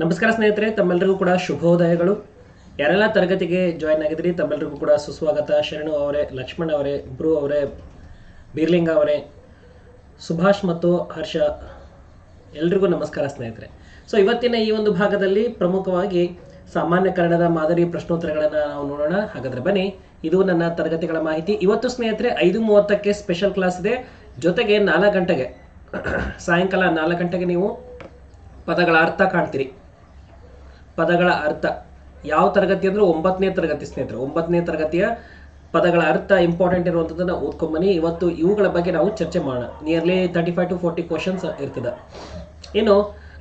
ನಮಸ್ಕಾರ ಸ್ನೇಹಿತರೆ ತಮ್ಮೆಲ್ಲರಿಗೂ ಕೂಡ ಶುಭೋದಯಗಳು. ಯಾರೆಲ್ಲ ತರಗತಿಗೆ ಜಾಯ್ನ್ ಆಗಿದ್ರಿ ತಮ್ಮೆಲ್ಲರಿಗೂ ಕೂಡ ಸುಸ್ವಾಗತ. ಶರಣು ಅವರೇ, ಲಕ್ಷ್ಮಣ್ ಅವರೇ ಇಬ್ರು ಅವರೇ, ಬೀರ್ಲಿಂಗ ಅವರೇ, ಸುಭಾಷ್ ಮತ್ತು ಹರ್ಷ, ಎಲ್ರಿಗೂ ನಮಸ್ಕಾರ ಸ್ನೇಹಿತರೆ. ಸೊ ಇವತ್ತಿನ ಈ ಒಂದು ಭಾಗದಲ್ಲಿ ಪ್ರಮುಖವಾಗಿ ಸಾಮಾನ್ಯ ಕನ್ನಡದ ಮಾದರಿ ಪ್ರಶ್ನೋತ್ತರಗಳನ್ನು ನಾವು ನೋಡೋಣ. ಹಾಗಾದ್ರೆ ಬನ್ನಿ, ಇದು ನನ್ನ ತರಗತಿಗಳ ಮಾಹಿತಿ. ಇವತ್ತು ಸ್ನೇಹಿತರೆ, ಐದು ಮೂವತ್ತಕ್ಕೆ ಸ್ಪೆಷಲ್ ಕ್ಲಾಸ್ ಇದೆ. ಜೊತೆಗೆ ನಾಲ್ಕು ಗಂಟೆಗೆ, ಸಾಯಂಕಾಲ ನಾಲ್ಕು ಗಂಟೆಗೆ ನೀವು ಪದಗಳ ಅರ್ಥ ಕಾಣ್ತೀರಿ. ಪದಗಳ ಅರ್ಥ. ಯಾವ ತರಗತಿ ಅಂದ್ರೆ ಒಂಬತ್ತನೇ ತರಗತಿ ಸ್ನೇಹಿತರೆ, ಒಂಬತ್ತನೇ ತರಗತಿಯ ಪದಗಳ ಅರ್ಥ ಇಂಪಾರ್ಟೆಂಟ್ ಇರುವಂಥದ್ದನ್ನು ಓದ್ಕೊಂಬನಿ ಇವತ್ತು ಇವುಗಳ ಬಗ್ಗೆ ನಾವು ಚರ್ಚೆ ಮಾಡೋಣ. Nearly thirty five to forty questions ಇರ್ತದೆ. ಇನ್ನು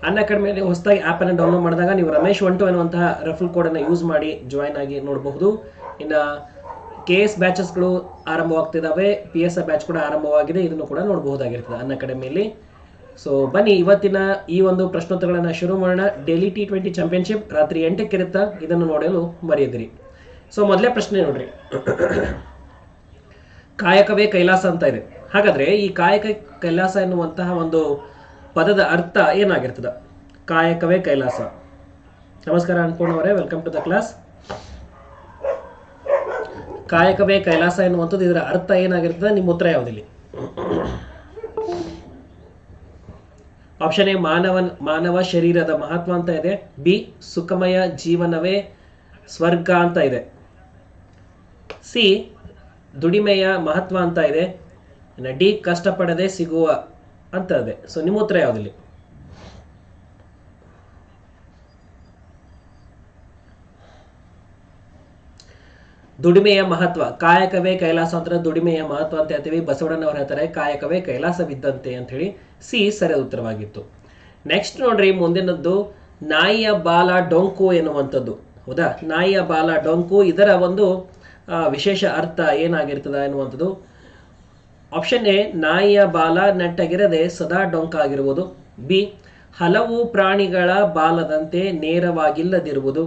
ಅನ್ ಅಕಾಡೆಮಿಯಲ್ಲಿ ಹೊಸದಾಗಿ ಅನ್ನು ಡೌನ್ಲೋಡ್ ಮಾಡಿದಾಗ ನೀವು ರಮೇಶ್ ಒನ್ ಟು ಎನ್ನುವಂತಹ ರೆಫಲ್ ಕೋಡನ್ನು ಯೂಸ್ ಮಾಡಿ ಜಾಯ್ನ್ ಆಗಿ ನೋಡಬಹುದು. ಇನ್ನು ಕೆ ಎಸ್ ಬ್ಯಾಚಸ್ಗಳು ಆರಂಭವಾಗ್ತಿದ್ದಾವೆ ಪಿ ಎಸ್ ಬ್ಯಾಚ್ ಕೂಡ ಆರಂಭವಾಗಿದೆ. ಇದನ್ನು ಕೂಡ ನೋಡಬಹುದಾಗಿರ್ತದೆ ಅನ್ ಅಕಾಡೆಮಿಯಲ್ಲಿ ಸೊ ಬನ್ನಿ, ಇವತ್ತಿನ ಈ ಒಂದು ಪ್ರಶ್ನೋತ್ತರಗಳನ್ನು ಶುರು ಮಾಡೋಣ. ಡೆಲ್ಲಿ ಟಿ ಟ್ವೆಂಟಿ ಚಾಂಪಿಯನ್ಶಿಪ್ ರಾತ್ರಿ ಎಂಟಕ್ಕೆ ಇರುತ್ತಾ? ಇದನ್ನು ನೋಡಲು ಮರೆಯದಿರಿ. ಸೊ ಮೊದಲೇ ಪ್ರಶ್ನೆ ನೋಡ್ರಿ. ಕಾಯಕವೇ ಕೈಲಾಸ ಅಂತ ಇದೆ. ಹಾಗಾದ್ರೆ ಈ ಕಾಯಕ ಕೈಲಾಸ ಎನ್ನುವಂತಹ ಒಂದು ಪದದ ಅರ್ಥ ಏನಾಗಿರ್ತದ? ಕಾಯಕವೇ ಕೈಲಾಸ. ನಮಸ್ಕಾರ ಅನ್ಕೊಂಡವರೇ ವೆಲ್ಕಮ್ ಟು ದ ಕ್ಲಾಸ್ ಕಾಯಕವೇ ಕೈಲಾಸ ಎನ್ನುವಂಥದ್ದು, ಇದರ ಅರ್ಥ ಏನಾಗಿರ್ತದೆ? ನಿಮ್ಮ ಉತ್ತರ ಯಾವುದಿಲ್ಲಿ? ಆಪ್ಷನ್ ಎ ಮಾನವನ್, ಮಾನವ ಶರೀರದ ಮಹತ್ವ ಅಂತ ಇದೆ. ಬಿ, ಸುಖಮಯ ಜೀವನವೇ ಸ್ವರ್ಗ ಅಂತ ಇದೆ. ಸಿ, ದುಡಿಮೆಯ ಮಹತ್ವ ಅಂತ ಇದೆ. ಡಿ, ಕಷ್ಟಪಡದೆ ಸಿಗುವ ಅಂತ ಇದೆ. ಸೊ ನಿಮ್ಮ ಉತ್ತರ ಯಾವುದಿಲ್ಲಿ? ದುಡಿಮೆಯ ಮಹತ್ವ. ಕಾಯಕವೇ ಕೈಲಾಸ ಅಂದ್ರೆ ದುಡಿಮೆಯ ಮಹತ್ವ ಅಂತ ಹೇಳ್ತೀವಿ. ಬಸವಣ್ಣನವರು ಹೇಳ್ತಾರೆ, ಕಾಯಕವೇ ಕೈಲಾಸವಿದ್ದಂತೆ ಅಂತ ಹೇಳಿ ಸಿ ಸರಿಯಾದ ಉತ್ತರವಾಗಿತ್ತು. ನೆಕ್ಸ್ಟ್ ನೋಡ್ರಿ, ಮುಂದಿನದ್ದು, ನಾಯಿಯ ಬಾಲ ಡೊಂಕು ಎನ್ನುವಂಥದ್ದು. ಹೌದಾ? ನಾಯಿಯ ಬಾಲ ಡೊಂಕು, ಇದರ ಒಂದು ವಿಶೇಷ ಅರ್ಥ ಏನಾಗಿರ್ತದ ಎನ್ನುವಂಥದ್ದು. ಆಪ್ಷನ್ ಎ, ನಾಯಿಯ ಬಾಲ ನೆಟ್ಟಗಿರದೆ ಸದಾ ಡೊಂಕಾಗಿರುವುದು. ಬಿ ಹಲವು ಪ್ರಾಣಿಗಳ ಬಾಲದಂತೆ ನೇರವಾಗಿಲ್ಲದಿರುವುದು.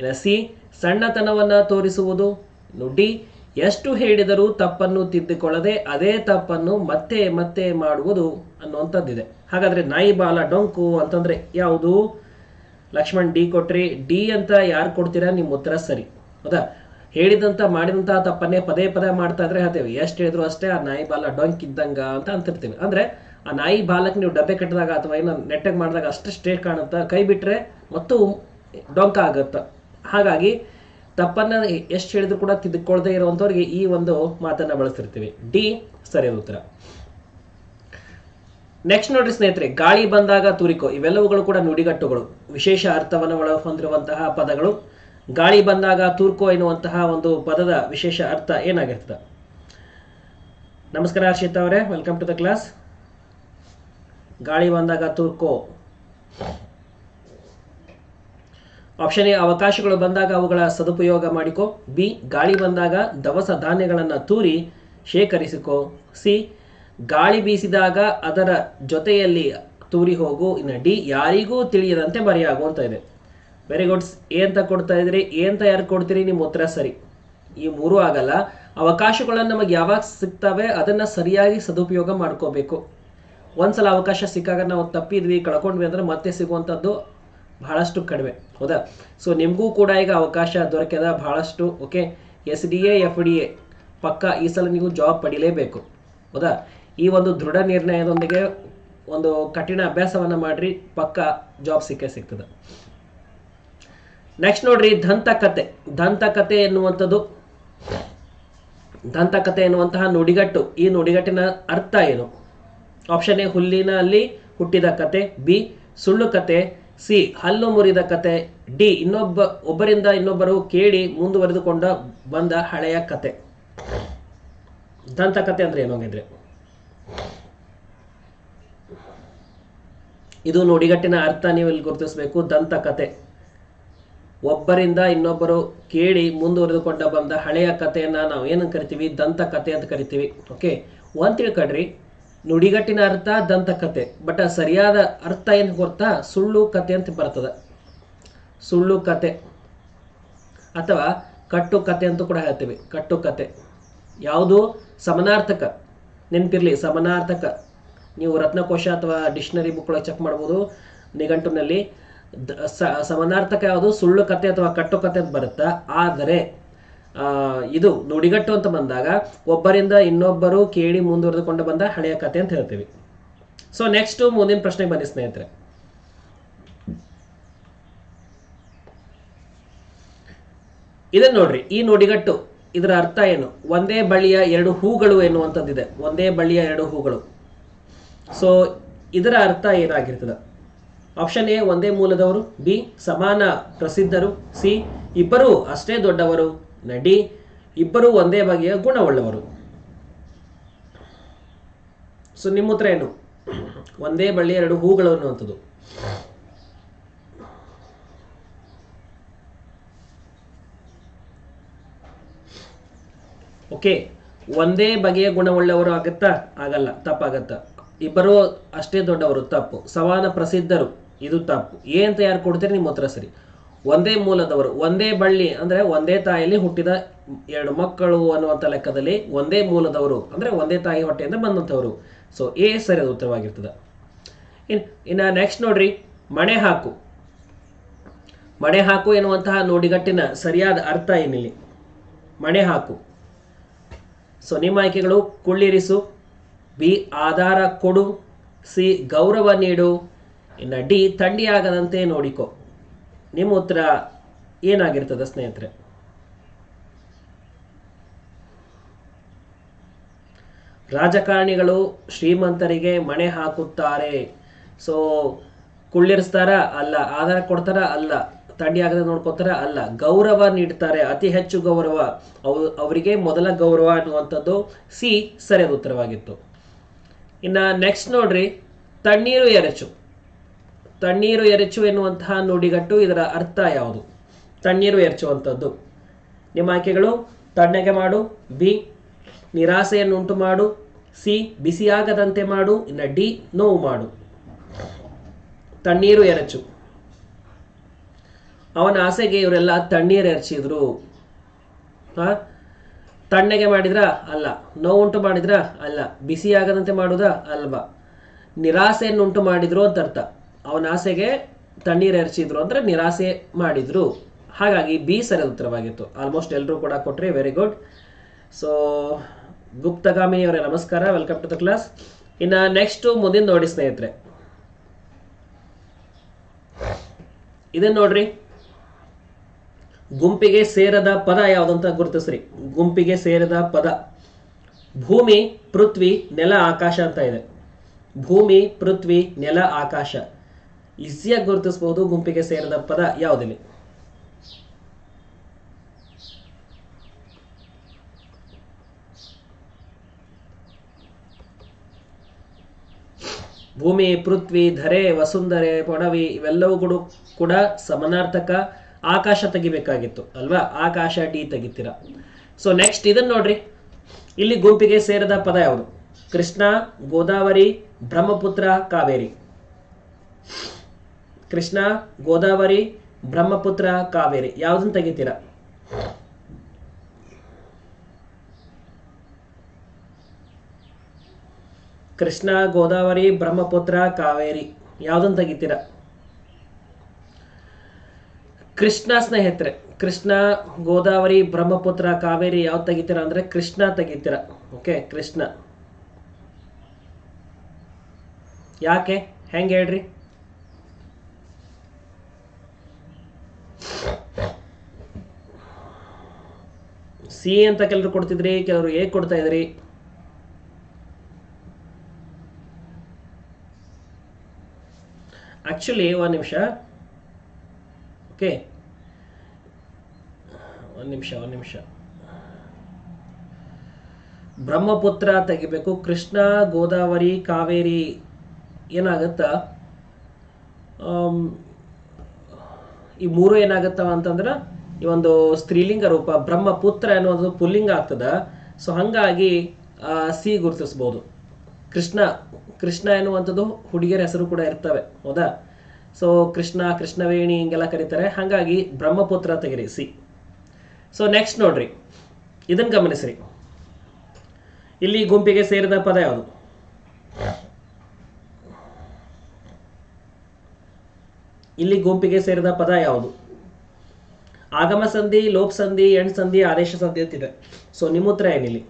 ಇಲ್ಲ ಸಿ ಸಣ್ಣತನವನ್ನ ತೋರಿಸುವುದು? ನುಡಿ, ಎಷ್ಟು ಹೇಳಿದರೂ ತಪ್ಪನ್ನು ತಿದ್ದುಕೊಳ್ಳದೆ ಅದೇ ತಪ್ಪನ್ನು ಮತ್ತೆ ಮತ್ತೆ ಮಾಡುವುದು ಅನ್ನುವಂಥದ್ದಿದೆ. ಹಾಗಾದ್ರೆ ನಾಯಿ ಬಾಲ ಡೊಂಕು ಅಂತಂದ್ರೆ ಯಾವುದು? ಲಕ್ಷ್ಮಣ್ ಡಿ ಕೊಟ್ರಿ, ಡಿ ಅಂತ ಯಾರು ಕೊಡ್ತೀರಾ? ನಿಮ್ಮ ಉತ್ತರ ಸರಿ. ಹೌದಾ? ಹೇಳಿದಂಥ ಮಾಡಿದಂಥ ತಪ್ಪನ್ನೇ ಪದೇ ಪದೇ ಮಾಡ್ತಾ ಇದ್ರೆ ಹೇಳ್ತೇವೆ. ಎಷ್ಟು ಹೇಳಿದ್ರು ಅಷ್ಟೇ ಆ ನಾಯಿ ಬಾಲ ಡೊಂಕ್ ಇದ್ದಂಗ ಅಂತ ಅಂತಿರ್ತೀವಿ. ಅಂದ್ರೆ ಆ ನಾಯಿ ಬಾಲಕ್ಕೆ ನೀವು ಡಬ್ಬೆ ಕಟ್ಟಿದಾಗ ಅಥವಾ ಏನೋ ನೆಟ್ಟಗೆ ಮಾಡಿದಾಗ ಅಷ್ಟು ಸ್ಟ್ರೇಟ್ ಕಾಣುತ್ತಾ? ಕೈ ಬಿಟ್ರೆ ಮತ್ತು ಡೊಂಕ ಆಗತ್ತ ಹಾಗಾಗಿ ತಪ್ಪನ್ನ ಎಷ್ಟು ಹೇಳಿದ್ರು ಕೂಡ ತಿದ್ದುಕೊಳ್ಳದೆ ಇರುವಂತವ್ರಿಗೆ ಈ ಒಂದು ಮಾತನ್ನ ಬಳಸಿರ್ತೀವಿ. ಡಿ, ಸರಿಯಾದ ಉತ್ತರ. ನೆಕ್ಸ್ಟ್ ನೋಡ್ರಿ ಸ್ನೇಹಿತರೆ, ಗಾಳಿ ಬಂದಾಗ ತೂರಿಕೋ. ಇವೆಲ್ಲವುಗಳು ಕೂಡ ನುಡಿಗಟ್ಟುಗಳು. ವಿಶೇಷ ಅರ್ಥವನ್ನು ಒಳ ಹೊಂದಿರುವಂತಹ ಪದಗಳು. ಗಾಳಿ ಬಂದಾಗ ತೂರ್ಕೋ ಎನ್ನುವಂತಹ ಒಂದು ಪದದ ವಿಶೇಷ ಅರ್ಥ ಏನಾಗಿರ್ತದೆ? ನಮಸ್ಕಾರ ಹರ್ಷಿತ್ ಅವರೇ ವೆಲ್ಕಮ್ ಟು ದ ಕ್ಲಾಸ್ ಗಾಳಿ ಬಂದಾಗ ತೂರ್ಕೋ. ಆಪ್ಷನ್ ಎ ಅವಕಾಶಗಳು ಬಂದಾಗ ಅವುಗಳ ಸದುಪಯೋಗ ಮಾಡಿಕೊ. ಬಿ ಗಾಳಿ ಬಂದಾಗ ದವಸ ಧಾನ್ಯಗಳನ್ನು ತೂರಿ, ಶೇಖರಿಸಿಕೊ. ಸಿ ಗಾಳಿ ಬೀಸಿದಾಗ ಅದರ ಜೊತೆಯಲ್ಲಿ ತೂರಿ ಹೋಗು. ಇನ್ನು ಡಿ ಯಾರಿಗೂ ತಿಳಿಯದಂತೆ ಮರೆಯಾಗು ಅಂತ ಇದೆ. ವೆರಿ ಗುಡ್ ಎ ಕೊಡ್ತಾ ಇದ್ರಿ. ಎ ಅಂತ ಯಾರು ಕೊಡ್ತೀರಿ? ನಿಮ್ಮ ಉತ್ತರ ಸರಿ. ಈ ಮೂರು ಆಗಲ್ಲ. ಅವಕಾಶಗಳನ್ನು ನಮಗೆ ಯಾವಾಗ ಸಿಗ್ತವೆ ಅದನ್ನ ಸರಿಯಾಗಿ ಸದುಪಯೋಗ ಮಾಡ್ಕೋಬೇಕು. ಒಂದ್ಸಲ ಅವಕಾಶ ಸಿಕ್ಕಾಗ ನಾವು ತಪ್ಪಿದ್ವಿ, ಕಳ್ಕೊಂಡ್ವಿ ಅಂದ್ರೆ ಮತ್ತೆ ಸಿಗುವಂಥದ್ದು ಬಹಳಷ್ಟು ಕಡಿಮೆ, ಹೌದಾ? ಸೊ ನಿಮಗೂ ಕೂಡ ಈಗ ಅವಕಾಶ ದೊರಕದ ಬಹಳಷ್ಟು okay S D A F D A ಪಕ್ಕ ಈ ಸಲ ನೀವು ಜಾಬ್ ಪಡಿಲೇಬೇಕು, ಹೌದಾ? ಈ ಒಂದು ದೃಢ ನಿರ್ಣಯದೊಂದಿಗೆ ಒಂದು ಕಠಿಣ ಅಭ್ಯಾಸವನ್ನ ಮಾಡಿರಿ, ಪಕ್ಕ ಜಾಬ್ ಸಿಕ್ಕೇ ಸಿಗ್ತದೆ. ನೆಕ್ಸ್ಟ್ ನೋಡ್ರಿ, ದಂತಕತೆ. ದಂತಕತೆ ಎನ್ನುವಂಥದ್ದು, ದಂತಕತೆ ಎನ್ನುವಂತಹ ನುಡಿಗಟ್ಟು. ಈ ನುಡಿಗಟ್ಟಿನ ಅರ್ಥ ಏನು? ಆಪ್ಷನ್ ಎ ಹುಲ್ಲಿನಲ್ಲಿ ಹುಟ್ಟಿದ ಕತೆ. ಬಿ ಸುಳ್ಳು ಕತೆ. ಸಿ, ಹಲ್ಲು ಮುರಿದ ಕತೆ. ಡಿ, ಇನ್ನೊಬ್ಬ, ಒಬ್ಬರಿಂದ ಇನ್ನೊಬ್ಬರು ಕೇಳಿ ಮುಂದುವರೆದುಕೊಂಡ ಬಂದ ಹಳೆಯ ಕತೆ. ದಂತಕತೆ ಅಂದ್ರೆ ಏನು ಹಂಗಿದ್ರೆ? ಇದು ನುಡಿಗಟ್ಟಿನ ಅರ್ಥ ನೀವು ಇಲ್ಲಿ ಗುರುತಿಸಬೇಕು ದಂತಕತೆ ಒಬ್ಬರಿಂದ ಇನ್ನೊಬ್ಬರು ಕೇಳಿ ಮುಂದುವರೆದುಕೊಂಡ ಬಂದ ಹಳೆಯ ಕಥೆಯನ್ನ ನಾವು ಏನಂತ ಕರಿತೀವಿ? ದಂತ ಕಥೆ ಅಂತ ಕರಿತೀವಿ. ಓಕೆ? ಒಂದ್ ತಿಳ್ಕೊಡ್ರಿ ನುಡಿಗಟ್ಟಿನ ಅರ್ಥ ದಂತ ಕಥೆ ಬಟ್ ಸರಿಯಾದ ಅರ್ಥ ಏನು ಗೊತ್ತಾ ಸುಳ್ಳು ಕತೆ ಅಂತ ಬರ್ತದೆ. ಸುಳ್ಳು ಕತೆ. ಅಥವಾ ಕಟ್ಟು ಕತೆ ಅಂತ ಕೂಡ ಹೇಳ್ತೀವಿ. ಕಟ್ಟು ಕತೆ. ಯಾವುದು? ಸಮನಾರ್ಥಕ. ನೆನಪಿರಲಿ, ಸಮನಾರ್ಥಕ. ನೀವು ರತ್ನಕೋಶ ಅಥವಾ ಡಿಕ್ಷನರಿ ಬುಕ್ ಚೆಕ್ ಮಾಡ್ಬೋದು. ನಿಘಂಟುನಲ್ಲಿ ಸಮನಾರ್ಥಕ ಯಾವುದು? ಸುಳ್ಳು ಕತೆ ಅಥವಾ ಕಟ್ಟು ಕತೆ ಅಂತ ಬರುತ್ತಾ? ಆದರೆ ಇದು ನುಡಿಗಟ್ಟು ಅಂತ ಬಂದಾಗ ಒಬ್ಬರಿಂದ ಇನ್ನೊಬ್ಬರು ಕೇಳಿ ಮುಂದುವರೆದುಕೊಂಡು ಬಂದ ಹಳೆಯ ಕತೆ ಅಂತ ಹೇಳ್ತೀವಿ. ಸೊ ನೆಕ್ಸ್ಟ್ ಮುಂದಿನ ಪ್ರಶ್ನೆ ಬನ್ನಿ ಸ್ನೇಹಿತರೆ. ಇದನ್ನ ನೋಡ್ರಿ, ಈ ನುಡಿಗಟ್ಟು ಇದರ ಅರ್ಥ ಏನು? ಒಂದೇ ಬಳ್ಳಿಯ ಎರಡು ಹೂಗಳು ಎನ್ನುವಂಥದ್ದಿದೆ. ಒಂದೇ ಬಳ್ಳಿಯ ಎರಡು ಹೂಗಳು. ಸೊ ಇದರ ಅರ್ಥ ಏನಾಗಿರ್ತದೆ? ಆಪ್ಷನ್ ಎ ಒಂದೇ ಮೂಲದವರು ಬಿ ಸಮಾನ ಪ್ರಸಿದ್ಧರು ಸಿ ಇಬ್ಬರು ಅಷ್ಟೇ ದೊಡ್ಡವರು. ಡಿ ಇಬ್ಬರು ಒಂದೇ ಬಗೆಯ ಗುಣವುಳ್ಳವರು. ಸೊ ನಿಮ್ಮ ಉತ್ತರ ಏನು? ಒಂದೇ ಬಳ್ಳಿ ಎರಡು ಹೂಗಳು ಅನ್ನುವಂಥದ್ದು. ಓಕೆ ಒಂದೇ ಬಗೆಯ ಗುಣವುಳ್ಳವರು ಆಗತ್ತಾ? ಆಗಲ್ಲ, ತಪ್ಪಾಗತ್ತ? ಇಬ್ಬರು ಅಷ್ಟೇ ದೊಡ್ಡವರು, ತಪ್ಪು. ಸಮಾನ ಪ್ರಸಿದ್ಧರು, ಇದು ತಪ್ಪು. ಏ ಅಂತ ಯಾರು ಕೊಡ್ತೀರಿ? ನಿಮ್ಮ ಉತ್ತರ ಸರಿ. ಒಂದೇ ಮೂಲದವರು, ಒಂದೇ ಬಳ್ಳಿ, ಅಂದ್ರೆ ಒಂದೇ ತಾಯಿಯಲ್ಲಿ ಹುಟ್ಟಿದ ಎರಡು ಮಕ್ಕಳು ಅನ್ನುವಂಥ ಲೆಕ್ಕದಲ್ಲಿ ಒಂದೇ ಮೂಲದವರು, ಅಂದ್ರೆ ಒಂದೇ ತಾಯಿ ಹೊಟ್ಟೆಯಿಂದ ಬಂದಂಥವರು. ಸೊ ಎ ಸರಿಯಾದ ಉತ್ತರವಾಗಿರ್ತದೆ. ಇನ್, ಇನ್ನು ನೆಕ್ಸ್ಟ್ ನೋಡ್ರಿ, ಮಣೆ ಹಾಕು. ಮಣೆ ಹಾಕು ಎನ್ನುವಂತಹ ನೋಡಿಗಟ್ಟಿನ ಸರಿಯಾದ ಅರ್ಥ ಏನಿಲ್ಲಿ? ಮಣೆ ಹಾಕು. ಸೊ ನಿಮ್ಮ ಆಯ್ಕೆಗಳು ಕುಳ್ಳಿರಿಸು, ಬಿ ಆಧಾರ ಕೊಡು, ಸಿ ಗೌರವ ನೀಡು, ಇನ್ನು ಡಿ, ಥಂಡಿಯಾಗದಂತೆ ನೋಡಿಕೊ. ನಿಮ್ಮ ಉತ್ತರ ಏನಾಗಿರ್ತದೆ, ಸ್ನೇಹಿತರೆ? ರಾಜಕಾರಣಿಗಳು ಶ್ರೀಮಂತರಿಗೆ ಮಣೆ ಹಾಕುತ್ತಾರೆ. ಸೊ ಕುಳ್ಳಿರಿಸ್ತಾರ? ಅಲ್ಲ. ಆಧಾರ ಕೊಡ್ತಾರ? ಅಲ್ಲ. ತಂಡಿ ಆಗದೆ ನೋಡ್ಕೋತಾರ? ಅಲ್ಲ. ಗೌರವ ನೀಡ್ತಾರೆ. ಅತಿ ಹೆಚ್ಚು ಗೌರವ. ಅವು ಅವರಿಗೆ ಮೊದಲ ಗೌರವ ಅನ್ನುವಂಥದ್ದು ಸಿ. ಸರಿಯಾದ ಉತ್ತರವಾಗಿತ್ತು. ಇನ್ನ ನೆಕ್ಸ್ಟ್ ನೋಡ್ರಿ. ತಣ್ಣೀರು ಎರಚು. ತಣ್ಣೀರು ಎರಚು ಎನ್ನುವಂತಹ ನುಡಿಗಟ್ಟು ಇದರ ಅರ್ಥ ಯಾವುದು? ತಣ್ಣೀರು ಎರಚುವಂಥದ್ದು. ನಿಮ್ಮ ಆಯ್ಕೆಗಳು ತಣ್ಣಗೆ ಮಾಡು, ಬಿ ನಿರಾಸೆಯನ್ನುಂಟು ಮಾಡು, ಸಿ, ಬಿಸಿಯಾಗದಂತೆ ಮಾಡು, ಇನ್ನು ಡಿ, ನೋವು ಮಾಡು. ತಣ್ಣೀರು ಎರಚು. ಅವನ ಆಸೆಗೆ ಇವರೆಲ್ಲ ತಣ್ಣೀರು ಎರಚಿದ್ರು. ಹಾ ತಣ್ಣಗೆ ಮಾಡಿದ್ರ? ಅಲ್ಲ. ನೋವುಂಟು ಮಾಡಿದ್ರ? ಅಲ್ಲ. ಬಿಸಿಯಾಗದಂತೆ ಮಾಡುದ? ಅಲ್ವಾ? ನಿರಾಸೆಯನ್ನುಂಟು ಮಾಡಿದ್ರು ಅಂತ ಅರ್ಥ. ಅವನ ಆಸೆಗೆ ತಣ್ಣೀರು ಎರಚಿದ್ರು ಅಂದ್ರೆ ನಿರಾಸೆ ಮಾಡಿದ್ರು. ಹಾಗಾಗಿ ಬಿ ಸರಿಯಾದ ಉತ್ತರವಾಗಿತ್ತು. ಆಲ್ಮೋಸ್ಟ್ ಎಲ್ಲರೂ ಕೂಡ ಕೊಟ್ರಿ ವೆರಿ ಗುಡ್ ಸೊ ಗುಪ್ತಗಾಮಿನಿ ಅವರೇ ನಮಸ್ಕಾರ ವೆಲ್ಕಮ್ ಟು ದ ಕ್ಲಾಸ್ ಇನ್ನ ನೆಕ್ಸ್ಟ್ ಮುಂದಿನ ನೋಡಿ ಸ್ನೇಹಿತರೆ. ಇದನ್ನ ನೋಡ್ರಿ. ಗುಂಪಿಗೆ ಸೇರದ ಪದ ಯಾವುದಂತ ಗುರುತಿಸ್ರಿ. ಗುಂಪಿಗೆ ಸೇರದ ಪದ. ಭೂಮಿ, ಪೃಥ್ವಿ, ನೆಲ, ಆಕಾಶ ಅಂತ ಇದೆ. ಭೂಮಿ, ಪೃಥ್ವಿ, ನೆಲ, ಆಕಾಶ. ಈಸಿಯಾಗಿ ಗುರುತಿಸಬಹುದು, ಗುಂಪಿಗೆ ಸೇರಿದ ಪದ ಯಾವುದಿಲ್ಲ? ಭೂಮಿ, ಪೃಥ್ವಿ, ಧರೆ, ವಸುಂಧರೆ ಪೊಣವಿ ಇವೆಲ್ಲವೂ ಕೂಡ ಕೂಡ ಸಮನಾರ್ಥಕ ಆಕಾಶ ತೆಗಿಬೇಕಾಗಿತ್ತು, ಅಲ್ವಾ? ಆಕಾಶ ಡಿ ತೆಗಿತೀರ. ಸೊ ನೆಕ್ಸ್ಟ್ ಇದನ್ನ ನೋಡ್ರಿ. ಇಲ್ಲಿ ಗುಂಪಿಗೆ ಸೇರಿದ ಪದ ಯಾವುದು? ಕೃಷ್ಣ, ಗೋದಾವರಿ, ಬ್ರಹ್ಮಪುತ್ರ, ಕಾವೇರಿ. ಕೃಷ್ಣ, ಗೋದಾವರಿ, ಬ್ರಹ್ಮಪುತ್ರ, ಕಾವೇರಿ. ಯಾವ್ದನ್ನ ತೆಗಿತೀರಾ? ಕೃಷ್ಣ, ಗೋದಾವರಿ, ಬ್ರಹ್ಮಪುತ್ರ, ಕಾವೇರಿ. ಯಾವ್ದನ್ನ ತೆಗಿತೀರಾ? ಕೃಷ್ಣ ಸ್ನೇಹಿತರೆ, ಕೃಷ್ಣ, ಗೋದಾವರಿ, ಬ್ರಹ್ಮಪುತ್ರ, ಕಾವೇರಿ ಯಾವ್ದು ತೆಗಿತೀರ ಅಂದ್ರೆ ಕೃಷ್ಣ ತೆಗಿತೀರ? ಓಕೆ, ಕೃಷ್ಣ. ಯಾಕೆ? ಹೆಂಗೆ ಹೇಳ್ರಿ? ಸಿ ಅಂತ ಕೆಲವರು ಕೊಡ್ತಿದ್ರಿ ಕೆಲವರು ಎ ಕೊಡ್ತಾ ಇದ್ರಿ? ಆಕ್ಚುಲಿ ಒಂದು ನಿಮಿಷ. ಓಕೆ ಒಂದು ನಿಮಿಷ ಒಂದು ನಿಮಿಷ. ಬ್ರಹ್ಮಪುತ್ರ ತೆಗಿಬೇಕು, ಕೃಷ್ಣ, ಗೋದಾವರಿ, ಕಾವೇರಿ. ಏನಾಗುತ್ತಾ? ಈ ಮೂರು ಏನಾಗತ್ತವ ಅಂತಂದ್ರೆ ಈ ಒಂದು ಸ್ತ್ರೀಲಿಂಗ ರೂಪ, ಬ್ರಹ್ಮಪುತ್ರ ಅನ್ನೋದು ಪುಲ್ಲಿಂಗ ಆಗ್ತದ. ಸೊ ಹಂಗಾಗಿ ಸಿ ಗುರುತಿಸ್ಬೋದು. ಕೃಷ್ಣ ಕೃಷ್ಣ ಎನ್ನುವಂಥದ್ದು ಹುಡುಗಿಯರ ಹೆಸರು ಕೂಡ ಇರ್ತವೆ. ಹೌದಾ? ಸೊ ಕೃಷ್ಣ, ಕೃಷ್ಣವೇಣಿ ಹಿಂಗೆಲ್ಲ ಕರೀತಾರೆ. ಹಾಗಾಗಿ, ಬ್ರಹ್ಮಪುತ್ರ ತೆಗಿರಿ, ಸಿ. ಸೊ ನೆಕ್ಸ್ಟ್ ನೋಡ್ರಿ. ಇದನ್ನ ಗಮನಿಸ್ರಿ. ಇಲ್ಲಿ ಗುಂಪಿಗೆ ಸೇರಿದ ಪದ ಯಾವುದು? ಇಲ್ಲಿ ಗುಂಪಿಗೆ ಸೇರಿದ ಪದ ಯಾವುದು? ಆಗಮ ಸಂಧಿ, ಲೋಪ ಸಂಧಿ, ಎಂಡ್ ಸಂಧಿ, ಆದೇಶ ಸಂಧಿ ಅಂತಿದೆ. ಸೊ ನಿಮ್ಮ ಉತ್ತರ ಏನಿಲ್ಲಿ?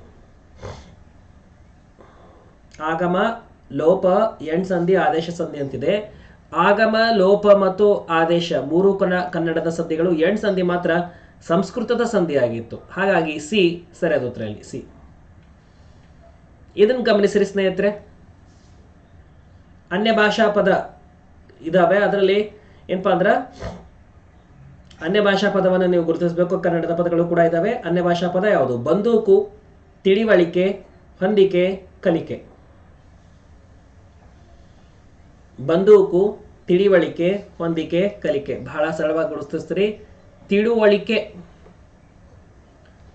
ಆಗಮ, ಲೋಪ, ಎಂಡ್ ಸಂಧಿ, ಆದೇಶ ಸಂಧಿ ಅಂತಿದೆ. ಆಗಮ, ಲೋಪ ಮತ್ತು ಆದೇಶ ಮೂರು ಕನ್ನ ಕನ್ನಡದ ಸಂಧಿಗಳು ಎಂಡ್ ಸಂಧಿ ಮಾತ್ರ ಸಂಸ್ಕೃತದ ಸಂಧಿ ಆಗಿತ್ತು. ಹಾಗಾಗಿ ಸಿ ಸರಿಯಾದ ಉತ್ತರ ಇಲ್ಲಿ. ಸಿ. ಇದನ್ನು ಗಮನಿಸಿರಿ ಸ್ನೇಹಿತರೆ. ಅನ್ಯ ಭಾಷಾ ಪದ ಇದಾವೆ. ಅದರಲ್ಲಿ ಏನಪ್ಪಾ ಅಂದ್ರೆ ಅನ್ಯ ಭಾಷಾ ಪದವನ್ನು ನೀವು ಗುರುತಿಸಬೇಕು. ಕನ್ನಡದ ಪದಗಳು ಕೂಡ ಇದ್ದಾವೆ ಅನ್ಯ ಭಾಷಾ ಪದ ಯಾವುದು? ಬಂದೂಕು, ತಿಳಿವಳಿಕೆ, ಹೊಂದಿಕೆ, ಕಲಿಕೆ. ಬಂದೂಕು, ತಿಳಿವಳಿಕೆ, ಹೊಂದಿಕೆ, ಕಲಿಕೆ. ಬಹಳ ಸರಳವಾಗಿ ಗುರುತಿಸ್ತೀರಿ. ತಿಳುವಳಿಕೆ.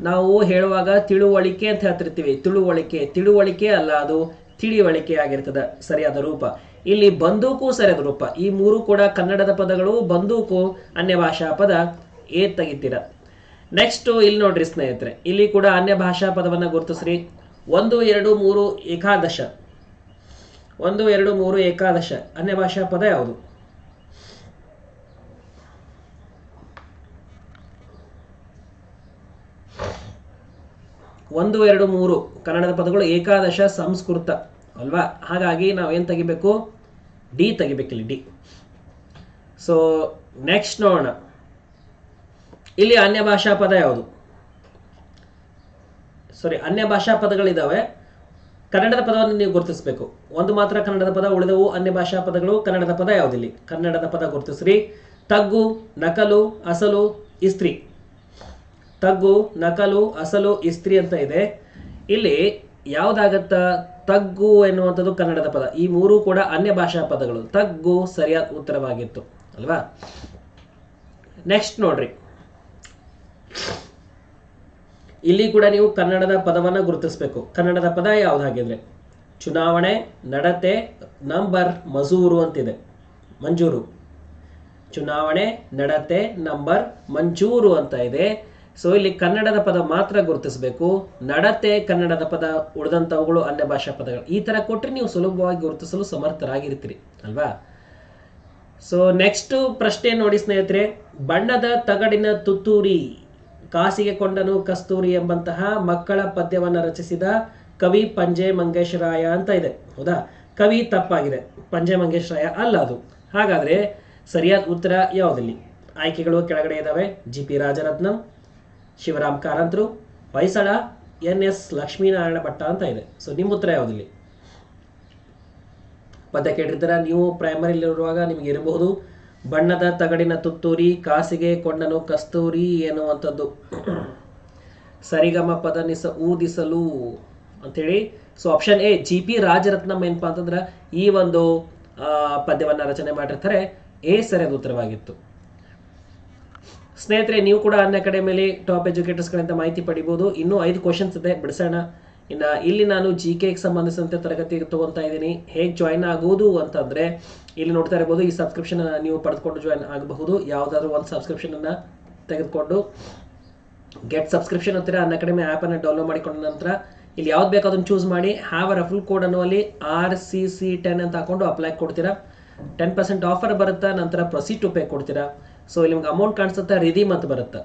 ನಾವು ಹೇಳುವಾಗ ತಿಳುವಳಿಕೆ ಅಂತ ಹೇಳ್ತಿರ್ತೀವಿ. ತಿಳುವಳಿಕೆ. ತಿಳುವಳಿಕೆ ಅಲ್ಲ ಅದು ತಿಳಿವಳಿಕೆ ಆಗಿರ್ತದೆ. ಸರಿಯಾದ ರೂಪ. ಇಲ್ಲಿ ಬಂದೂಕು ಸರಿಯಾದ ರೂಪ ಈ ಮೂರು ಕೂಡ ಕನ್ನಡದ ಪದಗಳು ಬಂದೂಕು ಅನ್ಯ ಭಾಷಾ ಪದ ಏ ತೆಗಿತೀರ. ನೆಕ್ಸ್ಟ್ ಇಲ್ಲಿ ನೋಡ್ರಿ ಸ್ನೇಹಿತರೆ. ಇಲ್ಲಿ ಕೂಡ ಅನ್ಯ ಭಾಷಾ ಪದವನ್ನ ಗುರುತಿಸ್ರಿ. ಒಂದು, ಎರಡು, ಮೂರು ಏಕಾದಶ. ಒಂದು, ಎರಡು, ಮೂರು ಏಕಾದಶ. ಅನ್ಯ ಭಾಷಾ ಪದ ಯಾವುದು? ಒಂದು, ಎರಡು, ಮೂರು ಕನ್ನಡದ ಪದಗಳು ಏಕಾದಶ ಸಂಸ್ಕೃತ. ಅಲ್ವಾ? ಹಾಗಾಗಿ ನಾವೇನು ತೆಗಿಬೇಕು? ಡಿ ತೆಗಿಬೇಕಿಲ್ಲಿ, ಡಿ. ಸೊ ನೆಕ್ಸ್ಟ್ ನೋಡೋಣ. ಇಲ್ಲಿ ಅನ್ಯ ಭಾಷಾ ಪದ ಯಾವುದು? ಸಾರಿ ಅನ್ಯ ಭಾಷಾ ಪದಗಳಿದ್ದಾವೆ ಕನ್ನಡದ ಪದವನ್ನು ನೀವು ಗುರುತಿಸಬೇಕು. ಒಂದು ಮಾತ್ರ ಕನ್ನಡದ ಪದ, ಉಳಿದವು ಅನ್ಯ ಭಾಷಾ ಪದಗಳು. ಕನ್ನಡದ ಪದ ಯಾವುದಿಲ್ಲಿ? ಕನ್ನಡದ ಪದ ಗುರುತಿಸ್ರಿ. ತಗ್ಗು, ನಕಲು, ಅಸಲು, ಇಸ್ತ್ರಿ. ತಗ್ಗು, ನಕಲು, ಅಸಲು, ಇಸ್ತ್ರಿ ಅಂತ ಇದೆ. ಇಲ್ಲಿ ಯಾವ್ದಾಗತ್ತ? ತಗ್ಗು ಎನ್ನುವಂಥದ್ದು ಕನ್ನಡದ ಪದ. ಈ ಮೂರು ಕೂಡ ಅನ್ಯ ಭಾಷಾ ಪದಗಳು. ತಗ್ಗು ಸರಿಯಾದ ಉತ್ತರವಾಗಿತ್ತು. ಅಲ್ವಾ? ನೆಕ್ಸ್ಟ್ ನೋಡ್ರಿ. ಇಲ್ಲಿ ಕೂಡ ನೀವು ಕನ್ನಡದ ಪದವನ್ನು ಗುರುತಿಸಬೇಕು. ಕನ್ನಡದ ಪದ ಯಾವುದಾಗಿದ್ರೆ? ಚುನಾವಣೆ, ನಡತೆ, ನಂಬರ್, ಮಜೂರು ಅಂತಿದೆ. ಮಂಜೂರು. ಚುನಾವಣೆ, ನಡತೆ, ನಂಬರ್, ಮಂಜೂರು ಅಂತ ಇದೆ. ಸೊ ಇಲ್ಲಿ ಕನ್ನಡದ ಪದ ಮಾತ್ರ ಗುರುತಿಸಬೇಕು. ನಡತೆ ಕನ್ನಡದ ಪದ ಉಳಿದಂಥವುಗಳು ಅನ್ಯ ಭಾಷಾ ಪದಗಳು. ಈ ತರ ಕೊಟ್ಟರೆ ನೀವು ಸುಲಭವಾಗಿ ಗುರುತಿಸಲು ಸಮರ್ಥರಾಗಿರ್ತೀರಿ. ಅಲ್ವಾ? ಸೊ ನೆಕ್ಸ್ಟ್ ಪ್ರಶ್ನೆ ನೋಡಿ ಸ್ನೇಹಿತರೆ. ಬಣ್ಣದ ತಗಡಿನ ತುತ್ತೂರಿ, ಕಾಸಿಗೆ ಕೊಂಡನು ಕಸ್ತೂರಿ ಎಂಬಂತಹ ಮಕ್ಕಳ ಪದ್ಯವನ್ನು ರಚಿಸಿದ ಕವಿ ಪಂಜೆ ಮಂಗೇಶರಾಯ ಅಂತ ಇದೆ. ಹೌದಾ? ಕವಿ ತಪ್ಪಾಗಿದೆ. ಪಂಜೆ ಮಂಗೇಶರಾಯ ಅಲ್ಲ ಅದು. ಹಾಗಾದ್ರೆ ಸರಿಯಾದ ಉತ್ತರ ಯಾವುದಿಲ್ಲ? ಆಯ್ಕೆಗಳು ಕೆಳಗಡೆ ಇದ್ದಾವೆ ಜಿ ಪಿ ರಾಜರತ್ನಂ ಶಿವರಾಮ್ ಕಾರಂತರು, ಹೊಯ್ಸಳ, ಎನ್ ಎಸ್ ಲಕ್ಷ್ಮೀನಾರಾಯಣ ಭಟ್ಟ ಅಂತ ಇದೆ. ಸೊ ನಿಮ್ಮ ಉತ್ತರ ಯಾವುದಿಲ್ಲಿ? ಪದ್ಯ ಕೇಳಿರ್ತೀರ, ನೀವು ಪ್ರೈಮರಿಲಿರುವಾಗ ನಿಮಗೆ ಇರಬಹುದು. ಬಣ್ಣದ ತಗಡಿನ ತುತ್ತೂರಿ, ಕಾಸಿಗೆ ಕೊಂಡನು ಕಸ್ತೂರಿ ಎನ್ನುವಂಥದ್ದು. ಸರಿಗಮ ಪದನಿಸ ಊದಿಸಲು ಅಂಥೇಳಿ so option A G P Rajaratnam ಏನಪ್ಪಾ ಅಂತಂದ್ರೆ ಈ ಒಂದು ಪದ್ಯವನ್ನ ರಚನೆ ಮಾಡಿರ್ತಾರೆ. ಎ ಸರಿಯಾದ ಉತ್ತರವಾಗಿತ್ತು. ಸ್ನೇಹಿತರೆ, ನೀವು ಕೂಡ ಅನ್ ಅಕಾಡೆಮಿಯಲ್ಲಿ ಟಾಪ್ ಎಜುಕೇಟರ್ಸ್ಗಳಿಂದ ಮಾಹಿತಿ ಪಡಿಬೋದು. ಇನ್ನೂ ಐದು ಕ್ವಶನ್ಸ್ ಇದೆ, ಬಿಡಿಸೋಣ. ಇನ್ನು ಇಲ್ಲಿ ನಾನು ಜಿ ಕೆಗೆ ಸಂಬಂಧಿಸಿದಂತೆ ತರಗತಿ ತಗೊತಾ ಇದ್ದೀನಿ. ಹೇಗೆ ಜಾಯ್ನ್ ಆಗುವುದು ಅಂತಂದ್ರೆ, ಇಲ್ಲಿ ನೋಡ್ತಾ ಇರ್ಬೋದು, ಈ ಸಬ್ಸ್ಕ್ರಿಪ್ಷನ್ ನೀವು ಪಡೆದುಕೊಂಡು ಜಾಯ್ನ್ ಆಗಬಹುದು. ಯಾವುದಾದ್ರೂ ಒಂದು ಸಬ್ಸ್ಕ್ರಿಪ್ಷನ್ ಅನ್ನ ತೆಗೆದುಕೊಂಡು ಗೆಟ್ ಸಬ್ಸ್ಕ್ರಿಪ್ಷನ್ ಅಂತೀರ ಅನ್ ಅಕಾಡೆಮಿ ಆ್ಯಪನ್ನು ಡೌನ್ಲೋಡ್ ಮಾಡಿಕೊಂಡ ನಂತರ, ಇಲ್ಲಿ ಯಾವ್ದು ಬೇಕು ಅದನ್ನು ಚೂಸ್ ಮಾಡಿ ಹ್ಯಾವ್ ಅ ಫುಲ್ ಕೋಡ್ ಅನ್ನುವಲ್ಲಿ ಆರ್ ಸಿ ಸಿ ಟೆನ್ ಅಂತ ಹಾಕೊಂಡು ಅಪ್ಲೈ ಕೊಡ್ತೀರಾ. ಟೆನ್ ಪರ್ಸೆಂಟ್ ಆಫರ್ ಬರುತ್ತಾ, ನಂತರ ಪ್ರೊಸೀಡ್ ಟು ಪೇ ಕೊಡ್ತೀರಾ. ಸೊ ಇಲ್ಲಿ ನಿಮ್ಗೆ ಅಮೌಂಟ್ ಕಾಣಿಸುತ್ತಾ ರಿದೀಮ್ ಅಂತ ಬರುತ್ತೆ.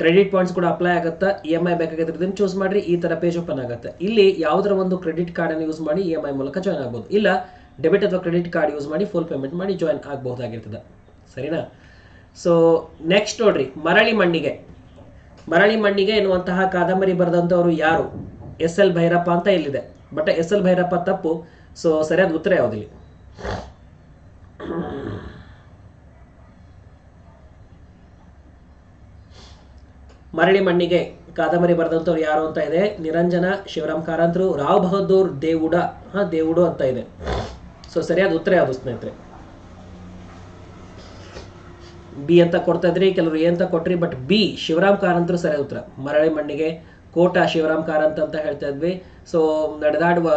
ಕ್ರೆಡಿಟ್ ಪಾಯಿಂಟ್ಸ್ ಕೂಡ ಅಪ್ಲೈ ಆಗುತ್ತಾ ಇ ಎಂ ಐ ಬೇಕಾಗಿದ್ರೆ ಇದನ್ನು ಚೂಸ್ ಮಾಡಿ ಈ ಥರ ಪೇಜ್ ಓಪನ್ ಆಗುತ್ತೆ. ಇಲ್ಲಿ ಯಾವುದರ ಒಂದು ಕ್ರೆಡಿಟ್ ಕಾರ್ಡನ್ನು ಯೂಸ್ ಮಾಡಿ ಇ ಎಂ ಐ ಮೂಲಕ ಜಾಯ್ನ್ ಆಗ್ಬೋದು. ಇಲ್ಲ ಡೆಬಿಟ್ ಅಥವಾ ಕ್ರೆಡಿಟ್ ಕಾರ್ಡ್ ಯೂಸ್ ಮಾಡಿ ಫುಲ್ ಪೇಮೆಂಟ್ ಮಾಡಿ ಜಾಯ್ನ್ ಆಗಬಹುದಾಗಿರ್ತದೆ. ಸರಿನಾ? ಸೊ ನೆಕ್ಸ್ಟ್ ನೋಡ್ರಿ, ಮರಳಿ ಮಣ್ಣಿಗೆ. ಮರಳಿ ಮಣ್ಣಿಗೆ ಎನ್ನುವಂತಹ ಕಾದಂಬರಿ ಬರೆದಂಥವರು ಯಾರು? ಎಸ್ ಎಲ್ ಭೈರಪ್ಪ ಅಂತ ಇಲ್ಲಿದೆ. ಬಟ್ ಎಸ್ ಎಲ್ ಭೈರಪ್ಪ ತಪ್ಪು. ಸೊ ಸರಿಯಾದ ಉತ್ತರ ಯಾವುದಿಲ್ಲ ಮರಳಿ ಮಣ್ಣಿಗೆ ಕಾದಂಬರಿ ಬರೆದಂಥವ್ರು ಯಾರು ಅಂತ ಇದೆ. ನಿರಂಜನ, ಶಿವರಾಮ್ ಕಾರಂತರು, ರಾವ್ ಬಹದ್ದೂರ್, ದೇವುಡ, ಹಾ, ದೇವುಡು ಅಂತ ಇದೆ. ಸೊ ಸರಿಯಾದ ಉತ್ತರ ಯಾವುದು ಸ್ನೇಹಿತರೆ? ಬಿ ಅಂತ ಕೊಡ್ತಾ ಇದ್ರಿ, ಕೆಲವರು ಎ ಅಂತ ಕೊಟ್ರಿ ಬಟ್ ಬಿ ಶಿವರಾಮ್ ಕಾರಂತರು ಸರಿಯಾದ ಉತ್ತರ. ಮರಳಿ ಮಣ್ಣಿಗೆ ಕೋಟ ಶಿವರಾಮ್ ಕಾರಂತ್ ಅಂತ ಹೇಳ್ತಾ ಇದ್ವಿ. ಸೊ ನಡೆದಾಡುವ,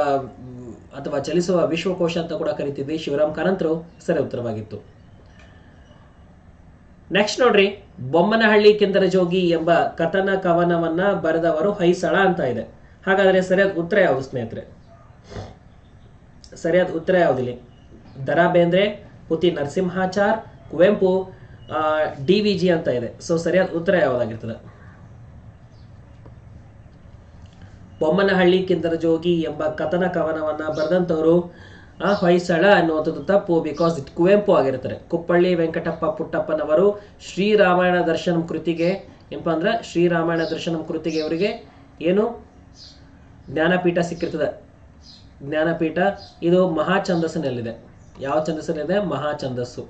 ಅಥವಾ ಚಲಿಸುವ ವಿಶ್ವಕೋಶ ಅಂತ ಕೂಡ ಕರಿತಿದ್ವಿ. ಶಿವರಾಮ್ ಕಾರಂತರು ಸರಿ ಉತ್ತರವಾಗಿತ್ತು. ನೆಕ್ಸ್ಟ್ ನೋಡ್ರಿ, ಬೊಮ್ಮನಹಳ್ಳಿ ಕಿಂದರ ಜೋಗಿ ಎಂಬ ಕಥನ ಕವನವನ್ನ ಬರೆದವರು ಹೈಸಳ ಅಂತ ಇದೆ. ಹಾಗಾದ್ರೆ ಸರಿಯಾದ ಉತ್ತರ ಯಾವುದು ಸ್ನೇಹಿತರೆ? ಸರಿಯಾದ ಉತ್ತರ ಯಾವುದಿಲ್ಲ? Da Ra Bendre Pu Ti Narasimhachar, Kuvempu D V G ಅಂತ ಇದೆ. ಸೊ ಸರಿಯಾದ ಉತ್ತರ ಯಾವುದಾಗಿರ್ತದೆ? ಬೊಮ್ಮನಹಳ್ಳಿ ಕಿಂದರ ಜೋಗಿ ಎಂಬ ಕಥನ ಕವನವನ್ನ ಬರೆದಂಥವ್ರು ಆ ಹೊಯ್ಸಳ ಅನ್ನುವಂಥದ್ದು ತಪ್ಪು ಬಿಕಾಸ್ ಇಟ್ ಕುವೆಂಪು ಆಗಿರ್ತಾರೆ ಕುಪ್ಪಳ್ಳಿ ವೆಂಕಟಪ್ಪ ಪುಟ್ಟಪ್ಪನವರು ಶ್ರೀರಾಮಾಯಣ ದರ್ಶನಂ ಕೃತಿಗೆ ಏನಪ್ಪ ಅಂದ್ರೆ ಶ್ರೀರಾಮಾಯಣ ದರ್ಶನಂ ಕೃತಿಗೆ ಅವರಿಗೆ ಏನು? ಜ್ಞಾನಪೀಠ ಸಿಕ್ಕಿರ್ತದೆ. ಜ್ಞಾನಪೀಠ, ಇದು ಮಹಾ ಛಂದಸ್ಸಿನಲ್ಲಿದೆ ಯಾವ ಛಂದಸ್ಸಿನಲ್ಲಿದೆ? ಮಹಾ ಛಂದಸ್ಸು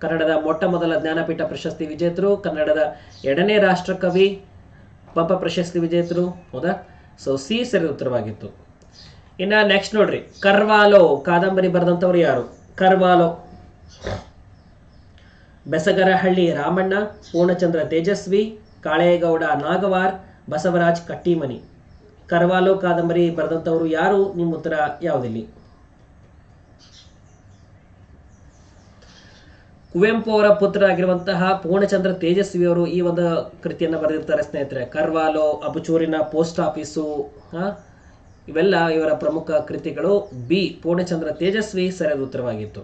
ಕನ್ನಡದ ಮೊಟ್ಟ ಮೊದಲ ಜ್ಞಾನಪೀಠ ಪ್ರಶಸ್ತಿ ವಿಜೇತರು, ಕನ್ನಡದ ಎರಡನೇ ರಾಷ್ಟ್ರಕವಿ, ಪಂಪ ಪ್ರಶಸ್ತಿ ವಿಜೇತರು, ಹೌದಾ? ಸೊ ಸಿ ಸರಿ ಉತ್ತರವಾಗಿತ್ತು. ಇನ್ನ ನೆಕ್ಸ್ಟ್ ನೋಡ್ರಿ. ಕರ್ವಾಲೋ, ಕಾದಂಬರಿ ಬರೆದಂತವ್ರು ಯಾರು? ಕರ್ವಾಲೋ. ಬೆಸಗರಹಳ್ಳಿ ರಾಮಣ್ಣ, ಪೂರ್ಣಚಂದ್ರ ತೇಜಸ್ವಿ, ಕಾಳೇಗೌಡ ನಾಗವಾರ್, ಬಸವರಾಜ್ ಕಟ್ಟಿಮನಿ. ಕರ್ವಾಲೋ, ಕಾದಂಬರಿ ಬರೆದಂಥವ್ರು ಯಾರು? ನಿಮ್ಮ ಉತ್ತರ ಯಾವುದಿಲ್ಲಿ? ಕುವೆಂಪು ಅವರ ಪುತ್ರರಾಗಿರುವಂತಹ ಪೂರ್ಣಚಂದ್ರ ತೇಜಸ್ವಿ ಅವರು ಈ ಒಂದು ಕೃತಿಯನ್ನು ಬರೆದಿರ್ತಾರೆ ಸ್ನೇಹಿತರೆ. ಕರ್ವಾಲೋ ಅಬುಚೂರಿನ ಪೋಸ್ಟ್ ಆಫೀಸು ಇವೆಲ್ಲ ಇವರ ಪ್ರಮುಖ ಕೃತಿಗಳು. ಬಿ, ಪೂರ್ಣಚಂದ್ರ ತೇಜಸ್ವಿ ಸರಿಯಾದ ಉತ್ತರವಾಗಿತ್ತು.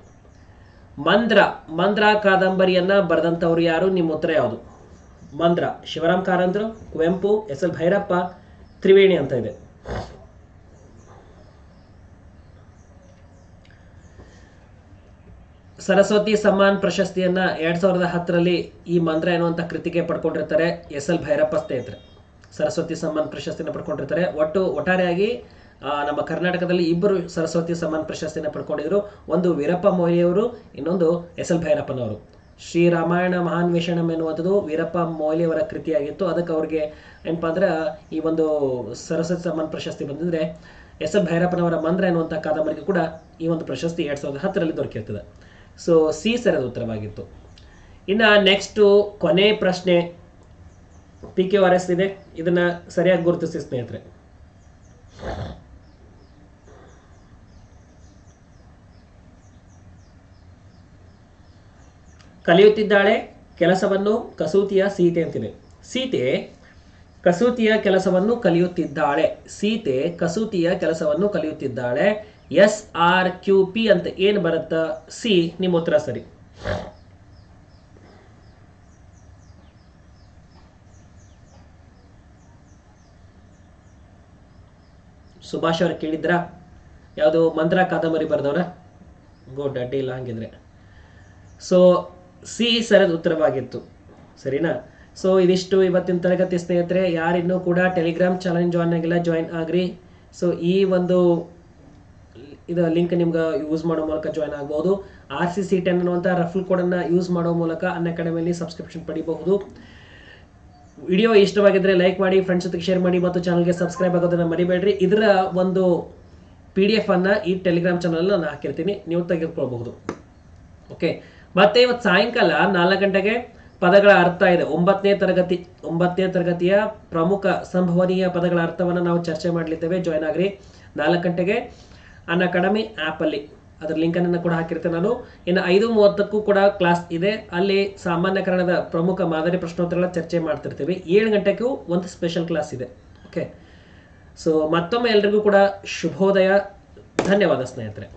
ಮಂದ್ರ ಮಂದ್ರ ಕಾದಂಬರಿಯನ್ನ ಬರೆದಂಥವ್ರು ಯಾರು? ನಿಮ್ಮ ಉತ್ತರ ಯಾವುದು? ಮಂದ್ರ, ಶಿವರಾಮ್ ಕಾರಂದ್ರು, ಕುವೆಂಪು, ಎಸ್ ಎಲ್ ಭೈರಪ್ಪ, ತ್ರಿವೇಣಿ ಅಂತ ಇದೆ. ಸರಸ್ವತಿ ಸಮ್ಮಾನ್ ಪ್ರಶಸ್ತಿಯನ್ನ ಎರಡ್ ಸಾವಿರದ ಹತ್ತರಲ್ಲಿ ಈ ಮಂದ್ರ ಎನ್ನುವಂಥ ಕೃತಿಗೆ ಪಡ್ಕೊಂಡಿರ್ತಾರೆ ಎಸ್ ಎಲ್ ಭೈರಪ್ಪ ಸ್ನೇಹಿತರೆ. ಸರಸ್ವತಿ ಸಮ್ಮಾನ್ ಪ್ರಶಸ್ತಿನ ಪಡ್ಕೊಂಡಿರ್ತಾರೆ. ಒಟ್ಟು ಒಟ್ಟಾರೆಯಾಗಿ ನಮ್ಮ ಕರ್ನಾಟಕದಲ್ಲಿ ಇಬ್ಬರು ಸರಸ್ವತಿ ಸಮ್ಮಾನ್ ಪ್ರಶಸ್ತಿನ ಪಡ್ಕೊಂಡಿದ್ರು. ಒಂದು ವೀರಪ್ಪ ಮೊಯ್ಲಿಯವರು, ಇನ್ನೊಂದು ಎಸ್ ಎಲ್ ಭೈರಪ್ಪನವರು. ಶ್ರೀರಾಮಾಯಣ ಮಹಾನ್ವೇಷಣಂ ಎನ್ನುವಂಥದ್ದು ವೀರಪ್ಪ ಮೊಯ್ಲಿಯವರ ಕೃತಿಯಾಗಿತ್ತು. ಅದಕ್ಕೆ ಅವ್ರಿಗೆ ಏನಪ್ಪ ಅಂದ್ರೆ, ಈ ಒಂದು ಸರಸ್ವತಿ ಸಮ್ಮಾನ್ ಪ್ರಶಸ್ತಿ ಬಂದಿದ್ರೆ, ಎಸ್ ಎಲ್ ಭೈರಪ್ಪನವರ ಮಂದ್ರ ಎನ್ನುವಂಥ ಕಾದಂಬರಿಗೆ ಕೂಡ ಈ ಒಂದು ಪ್ರಶಸ್ತಿ ಎರಡು ಸಾವಿರದ ಹತ್ತರಲ್ಲಿ ದೊರಕಿರ್ತದೆ. ಸೊ ಸಿ ಸರಿಯಾದ ಉತ್ತರವಾಗಿತ್ತು. ಇನ್ನು ನೆಕ್ಸ್ಟು ಕೊನೆ ಪ್ರಶ್ನೆ. ಪಿ ಕೆ ಆರ್ ಎಸ್ ಇದೆ. ಇದನ್ನ ಸರಿಯಾಗಿ ಗುರುತಿಸಿ ಸ್ನೇಹಿತರೆ. ಕಲಿಯುತ್ತಿದ್ದಾಳೆ ಕೆಲಸವನ್ನು ಕಸೂತಿಯ ಸೀತೆ ಅಂತಿದೆ. ಸೀತೆ ಕಸೂತಿಯ ಕೆಲಸವನ್ನು ಕಲಿಯುತ್ತಿದ್ದಾಳೆ. ಸೀತೆ ಕಸೂತಿಯ ಕೆಲಸವನ್ನು ಕಲಿಯುತ್ತಿದ್ದಾಳೆ. ಎಸ್ ಆರ್ ಕ್ಯೂ ಪಿ ಅಂತ ಏನು ಬರುತ್ತಾ? ಸಿ ನಿಮ್ಮ ಉತ್ತರ ಸರಿ. ಸುಭಾಷ್ ಅವ್ರು ಕೇಳಿದ್ರ? ಯಾವುದು ಮಂತ್ರ ಕಾದಂಬರಿ ಬರೆದವ್ರ? ಗುಡ್, ಅಡ್ಡಿ ಇಲ್ಲ, ಹಂಗಿದ್ರೆ. ಸೊ ಸಿ ಸರಿಯಾದ ಉತ್ತರವಾಗಿತ್ತು. ಸರಿನಾ? ಸೊ ಇದಿಷ್ಟು ಇವತ್ತಿನ ತರಗತಿ ಸ್ನೇಹಿತರೆ, ಯಾರಿನ್ನೂ ಕೂಡ ಟೆಲಿಗ್ರಾಮ್ ಚಾನಲ್ ಜಾಯ್ನ್ ಆಗಿಲ್ಲ ಜಾಯ್ನ್ ಆಗ್ರಿ. ಸೊ ಈ ಒಂದು ಇದು ಲಿಂಕ್ ನಿಮ್ಗೆ ಯೂಸ್ ಮಾಡೋ ಮೂಲಕ ಜಾಯ್ನ್ ಆಗ್ಬೋದು. ಆರ್ ಸಿ ಸಿ ಟೆನ್ ಅನ್ನುವಂಥ ರಫಲ್ ಕೋಡನ್ನು ಯೂಸ್ ಮಾಡೋ ಮೂಲಕ ಅನ್ ಅಕಾಡೆಮಿಯಲ್ಲಿ ಸಬ್ಸ್ಕ್ರಿಪ್ಷನ್ ಪಡಿಬಹುದು. ವಿಡಿಯೋ ಇಷ್ಟವಾಗಿದ್ರೆ ಲೈಕ್ ಮಾಡಿ ಫ್ರೆಂಡ್ಸ್ ಜೊತೆಗೆ ಶೇರ್ ಮಾಡಿ ಮತ್ತು ಚಾನಲ್ಗೆ ಸಬ್ಸ್ಕ್ರೈಬ್ ಆಗೋದನ್ನು ಮರಿಬೇಡ್ರಿ. ಇದರ ಒಂದು ಪಿ ಡಿ ಎಫ್ ಅನ್ನು ಈ ಟೆಲಿಗ್ರಾಮ್ ಚಾನಲ್ ನಾನು ಹಾಕಿರ್ತೀನಿ. ನೀವು ತೆಗೆದುಕೊಳ್ಬಹುದು. ಓಕೆ ಮತ್ತೆ ಇವತ್ತು ಸಾಯಂಕಾಲ ನಾಲ್ಕು ಗಂಟೆಗೆ ಪದಗಳ ಅರ್ಥ ಇದೆ. ಒಂಬತ್ತನೇ ತರಗತಿ, ಒಂಬತ್ತನೇ ತರಗತಿಯ ಪ್ರಮುಖ ಸಂಭವನೀಯ ಪದಗಳ ಅರ್ಥವನ್ನು ನಾವು ಚರ್ಚೆ ಮಾಡಲಿದ್ದೇವೆ. ಜಾಯ್ನ್ ಆಗ್ರಿ. ನಾಲ್ಕು ಗಂಟೆಗೆ ಅನ್ ಅಕಾಡೆಮಿ ಆ್ಯಪಲ್ಲಿ ಅದರ ಲಿಂಕನ್ನು ಕೂಡ ಹಾಕಿರ್ತೇನೆ ನಾನು. ಇನ್ನು ಐದು ಮೂವತ್ತಕ್ಕೂ ಕೂಡ ಕ್ಲಾಸ್ ಇದೆ. ಅಲ್ಲಿ ಸಾಮಾನ್ಯ ಕನ್ನಡದ ಪ್ರಮುಖ ಮಾದರಿ ಪ್ರಶ್ನೋತ್ತರಗಳ ಚರ್ಚೆ ಮಾಡ್ತಿರ್ತೀವಿ. ಏಳು ಗಂಟೆಗೂ ಒಂದು ಸ್ಪೆಷಲ್ ಕ್ಲಾಸ್ ಇದೆ. ಓಕೆ ಸೊ ಮತ್ತೊಮ್ಮೆ ಎಲ್ರಿಗೂ ಕೂಡ ಶುಭೋದಯ. ಧನ್ಯವಾದ ಸ್ನೇಹಿತರೆ.